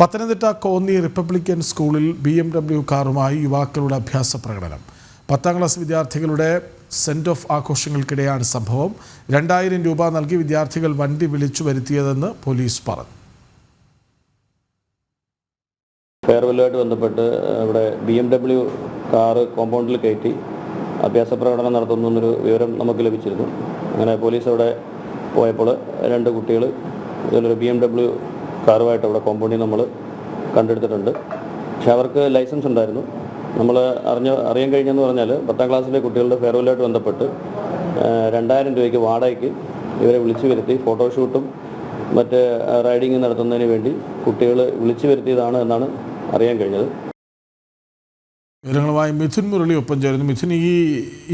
Pathanamthitta Konni republican സ്കൂളിൽ B M W കാറുമായി യുവാക്കളുടെ അഭ്യാസ പ്രകടനം. പത്താം ക്ലാസ് വിദ്യാർത്ഥികളുടെ സെന്റ് ഓഫ് ആഘോഷങ്ങൾക്കിടെയാണ് സംഭവം. രണ്ടായിരം രൂപ നൽകി വിദ്യാർത്ഥികൾ വണ്ടി വിളിച്ചു വരുത്തിയതെന്ന് പോലീസ് പറഞ്ഞു. ഫെയർവെല്ലുമായിട്ട് ബന്ധപ്പെട്ട് ഇവിടെ ബി എം ഡബ്ല്യു കാറ് കോമ്പൗണ്ടിൽ കയറ്റി അഭ്യാസ പ്രകടനം നടത്തുന്നു എന്നൊരു വിവരം നമുക്ക് ലഭിച്ചിരുന്നു. അങ്ങനെ പോലീസ് അവിടെ പോയപ്പോൾ രണ്ട് കുട്ടികൾ ഇതിലൊരു ബി എം ഡബ്ല്യു കാറുമായിട്ട് അവിടെ കോമ്പൗണ്ടിൽ നമ്മൾ കണ്ടെടുത്തിട്ടുണ്ട്. പക്ഷെ അവർക്ക് ലൈസൻസ് ഉണ്ടായിരുന്നു. നമ്മൾ അറിഞ്ഞ അറിയാൻ കഴിഞ്ഞെന്ന് പറഞ്ഞാൽ പത്താം ക്ലാസ്സിലെ കുട്ടികളുടെ ഫെയർവെല്ലുമായിട്ട് ബന്ധപ്പെട്ട് രണ്ടായിരം രൂപയ്ക്ക് വാടകയ്ക്ക് ഇവരെ വിളിച്ചു വരുത്തി ഫോട്ടോഷൂട്ടും മറ്റ് റൈഡിങ് നടത്തുന്നതിന് വേണ്ടി കുട്ടികൾ വിളിച്ചു വരുത്തിയതാണ് എന്നാണ് അറിയാൻ കഴിഞ്ഞത്. വിവരങ്ങളുമായി മിഥുൻ മുരളി ഒപ്പം ചേരുന്നു. മിഥുൻ ഈ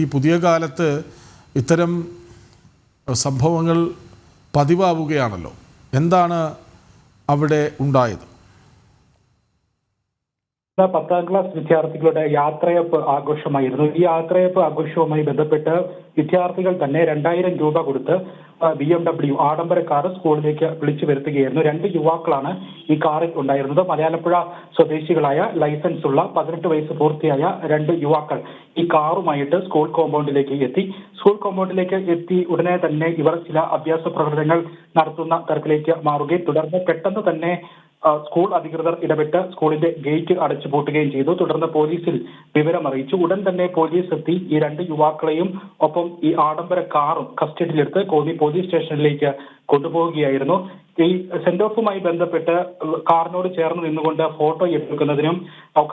ഈ പുതിയ കാലത്ത് ഇത്തരം സംഭവങ്ങൾ പതിവാവുകയാണല്ലോ. എന്താണ് അവിടെ ഉണ്ടായത്. പത്താം ക്ലാസ് വിദ്യാർത്ഥികളുടെ യാത്രയപ്പ് ആഘോഷമായിരുന്നു. ഈ യാത്രയപ്പ് ആഘോഷവുമായി ബന്ധപ്പെട്ട് വിദ്യാർത്ഥികൾ തന്നെ രണ്ടായിരം രൂപ കൊടുത്ത് ബി എം ഡബ്ല്യു ആഡംബര കാർ സ്കൂളിലേക്ക് വിളിച്ചു വരുത്തുകയായിരുന്നു. രണ്ട് യുവാക്കളാണ് ഈ കാറിൽ ഉണ്ടായിരുന്നത്. മലയാളപ്പുഴ സ്വദേശികളായ ലൈസൻസ് ഉള്ള പതിനെട്ട് വയസ്സ് പൂർത്തിയായ രണ്ട് യുവാക്കൾ ഈ കാറുമായിട്ട് സ്കൂൾ കോമ്പൗണ്ടിലേക്ക് എത്തി. സ്കൂൾ കോമ്പൗണ്ടിലേക്ക് എത്തി ഉടനെ തന്നെ ഇവർ ചില അഭ്യാസ പ്രവർത്തനങ്ങൾ നടത്തുന്ന തരത്തിലേക്ക് മാറുകയും തുടർന്ന് പെട്ടെന്ന് തന്നെ സ്കൂൾ അധികൃതർ ഇടപെട്ട് സ്കൂളിന്റെ ഗേറ്റ് അടച്ചു പൂട്ടുകയും ചെയ്തു. തുടർന്ന് പോലീസിൽ വിവരം അറിയിച്ചു. ഉടൻ തന്നെ പോലീസ് എത്തി. ഈ രണ്ട് യുവാക്കളെയും ഒപ്പം ഈ ആഡംബര കാറും കസ്റ്റഡിയിലെടുത്ത് കോന്നി പോലീസ് സ്റ്റേഷനിലേക്ക് കൊണ്ടുപോവുകയായിരുന്നു. ഈ സെന്റ് ഓഫുമായി ബന്ധപ്പെട്ട് കാറിനോട് ചേർന്ന് നിന്നുകൊണ്ട് ഫോട്ടോ എടുക്കുന്നതിനും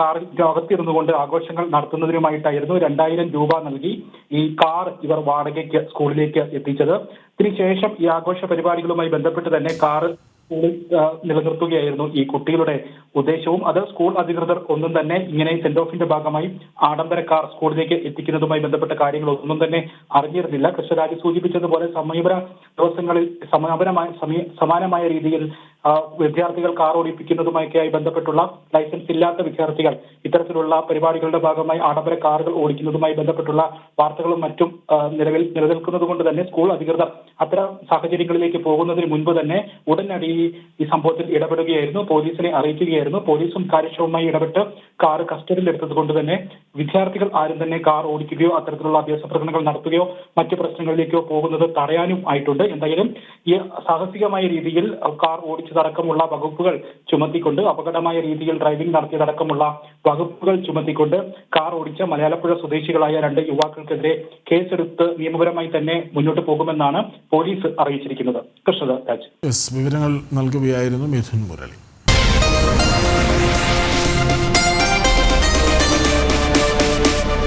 കാറിൽ അകത്തിരുന്നുകൊണ്ട് ആഘോഷങ്ങൾ നടത്തുന്നതിനുമായിട്ടായിരുന്നു രണ്ടായിരം രൂപ നൽകി ഈ കാർ ഇവർ വാടകയ്ക്ക് സ്കൂളിലേക്ക് എത്തിച്ചത്. ഇതിനുശേഷം ഈ ആഘോഷ പരിപാടികളുമായി ബന്ധപ്പെട്ട് തന്നെ കാർ സ്കൂളിൽ നിലനിർത്തുകയായിരുന്നു ഈ കുട്ടികളുടെ ഉദ്ദേശവും. അത് സ്കൂൾ അധികൃതർ ഒന്നും തന്നെ ഇങ്ങനെ സെന്റ് ഓഫിന്റെ ഭാഗമായി ആഡംബര കാർ സ്കൂളിലേക്ക് എത്തിക്കുന്നതുമായി ബന്ധപ്പെട്ട കാര്യങ്ങൾ ഒന്നും തന്നെ അറിഞ്ഞിരുന്നില്ല. കൃഷ്ണരാജ് സൂചിപ്പിച്ചതുപോലെ സമീപന ദിവസങ്ങളിൽ സമാപനമായ സമാനമായ രീതിയിൽ വിദ്യാർത്ഥികൾ കാർ ഓടിപ്പിക്കുന്നതുമൊക്കെയായി ബന്ധപ്പെട്ടുള്ള ലൈസൻസ് ഇല്ലാത്ത വിദ്യാർത്ഥികൾ ഇത്തരത്തിലുള്ള പരിപാടികളുടെ ഭാഗമായി ആഡംബര കാറുകൾ ഓടിക്കുന്നതുമായി ബന്ധപ്പെട്ടുള്ള വാർത്തകളും മറ്റും നിലവിൽ നിലനിൽക്കുന്നത് കൊണ്ട് തന്നെ സ്കൂൾ അധികൃതർ അത്തരം സാഹചര്യങ്ങളിലേക്ക് പോകുന്നതിന് മുൻപ് തന്നെ ഉടനടി ഈ സംഭവത്തിൽ ഇടപെടുകയായിരുന്നു പോലീസിനെ അറിയിക്കുകയായിരുന്നു. പോലീസും കാര്യക്ഷമമായി ഇടപെട്ട് കാർ കസ്റ്റഡിയിൽ എടുത്തത് കൊണ്ട് തന്നെ വിദ്യാർത്ഥികൾ ആരും തന്നെ കാർ ഓടിക്കുകയോ അത്തരത്തിലുള്ള അഭ്യാസ പ്രകടനങ്ങൾ നടത്തുകയോ മറ്റു പ്രശ്നങ്ങളിലേക്കോ പോകുന്നത് തടയാനും ആയിട്ടുണ്ട്. എന്തായാലും ഈ സാഹസികമായ രീതിയിൽ കാർ ഓടിച്ചതടക്കമുള്ള വകുപ്പുകൾ ചുമത്തിക്കൊണ്ട് അപകടമായ രീതിയിൽ ഡ്രൈവിംഗ് നടത്തിയതടക്കമുള്ള വകുപ്പുകൾ ചുമത്തിക്കൊണ്ട് കാർ ഓടിച്ച മലയാളപ്പുഴ സ്വദേശികളായ രണ്ട് യുവാക്കൾക്കെതിരെ കേസെടുത്ത് നിയമപരമായി തന്നെ മുന്നോട്ട് പോകുമെന്നാണ് പോലീസ് അറിയിച്ചിരിക്കുന്നത്. കൃഷ്ണദാസ് വിവരങ്ങൾ നൽകുകയായിരുന്നു മിഥുൻ മുരളി.